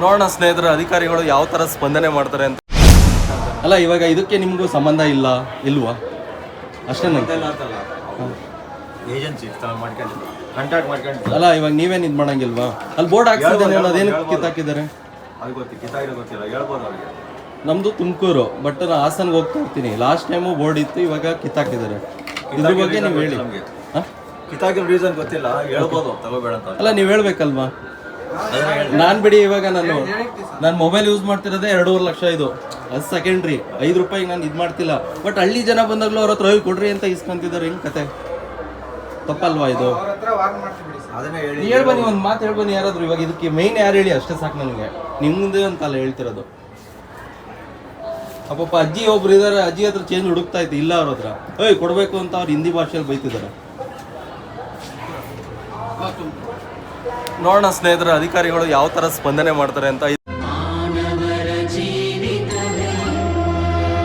ನೋಡೋಣ ಸ್ನೇಹಿತರ ಅಧಿಕಾರಿಗಳು ಯಾವ ಥರ ಸ್ಪಂದನೆ ಮಾಡ್ತಾರೆ ಅಂತ. ಅಲ್ಲ ಇವಾಗ ಇದಕ್ಕೆ ನಿಮಗೂ ಸಂಬಂಧ ಇಲ್ಲ ಇಲ್ವಾ? ಅಷ್ಟೇ ಏಜೆನ್ಸಿ ಮಾಡ್ಕೊಂಡಿಲ್ಲ ಕಾಂಟ್ಯಾಕ್ಟ್ ಮಾಡ್ಕೊಂಡಿಲ್ಲ ಅಲ್ಲ ಇವಾಗ ನೀವೇನು ಇದು ಮಾಡಂಗಿಲ್ವಾ? ಅಲ್ಲಿ ಬೋರ್ಡ್ ಹಾಕ್ಸಿದ್ದಾರೆ ಅದೇನು ಕಿತ್ತಾಕಿದ್ದಾರೆ? ಅದು ಗೊತ್ತಿ ಕಿತ್ತಾಗಿರೋ ಗೊತ್ತಿಲ್ಲ ಹೇಳ್ಬೋದು ಅವ್ರಿಗೆ. ನಮ್ದು ತುಮಕೂರು ಬಟ್ ನಾನು ಹಾಸನ್ಗೆ ಹೋಗ್ತಾ ಇರ್ತೀನಿ. ಲಾಸ್ಟ್ ಟೈಮು ಬೋರ್ಡ್ ಇತ್ತು ಇವಾಗ ಕಿತ್ತಾಕಿದ್ದಾರೆ. ಇದ್ರ ಬಗ್ಗೆ ನೀವು ಹೇಳಿ? ಕಿತ್ತಾಗಿರೋ ರೀಸನ್ ಗೊತ್ತಿಲ್ಲ ಹೇಳ್ಬೋದು ತಗೋಬೇಡ ಅಂತ. ಅಲ್ಲ ನೀವು ಹೇಳ್ಬೇಕಲ್ವಾ? ನಾನು ಬಿಡಿ ಇವಾಗ ನಾನು ನಾನು ಮೊಬೈಲ್ ಯೂಸ್ ಮಾಡ್ತಿರೋದೇ ಎರಡೂವರೆ ಲಕ್ಷ ಇದು. ಅದು ಸೆಕೆಂಡ್ರಿ ಐದು ರೂಪಾಯಿ ನಾನು ಇದು ಮಾಡ್ತಿಲ್ಲ. ಬಟ್ ಹಳ್ಳಿ ಜನ ಬಂದಾಗಲೂ ಅವ್ರ ಹತ್ರ ಹೋಗಿ ಕೊಡ್ರಿ ಅಂತ ಇಸ್ಕೊಂತಿದ್ದಾರೆ, ಹೆಂಗ್ ಕತೆ? ತಪ್ಪಲ್ವಾ ಇದು? ಹೇಳ್ಬನ್ನಿ, ಒಂದು ಮಾತು ಹೇಳ್ಬನ್ನಿ ಯಾರಾದ್ರು ಇವಾಗ ಇದಕ್ಕೆ ಮೈನ್ ಯಾರು ಹೇಳಿ ಅಷ್ಟೇ ಸಾಕು ನನಗೆ. ನಿಮ್ದೇ ಅಂತಲ್ಲ ಹೇಳ್ತಿರೋದು. ಅಪ್ಪಪ್ಪ ಅಜ್ಜಿ ಒಬ್ರು ಇದಾರೆ, ಅಜ್ಜಿ ಹತ್ರ ಚೇಂಜ್ ಹುಡುಕ್ತಾ ಇತ್ತು ಇಲ್ಲ ಅವ್ರ ಹತ್ರ. ಏಯ್, ಕೊಡಬೇಕು ಅಂತ ಅವ್ರು ಹಿಂದಿ ಭಾಷೆಯಲ್ಲಿ ಬೈತಿದ್ದಾರೆ. ನೋಡೋಣ ಸ್ನೇಹಿತರ ಅಧಿಕಾರಿಗಳು ಯಾವ ಥರ ಸ್ಪಂದನೆ ಮಾಡ್ತಾರೆ ಅಂತ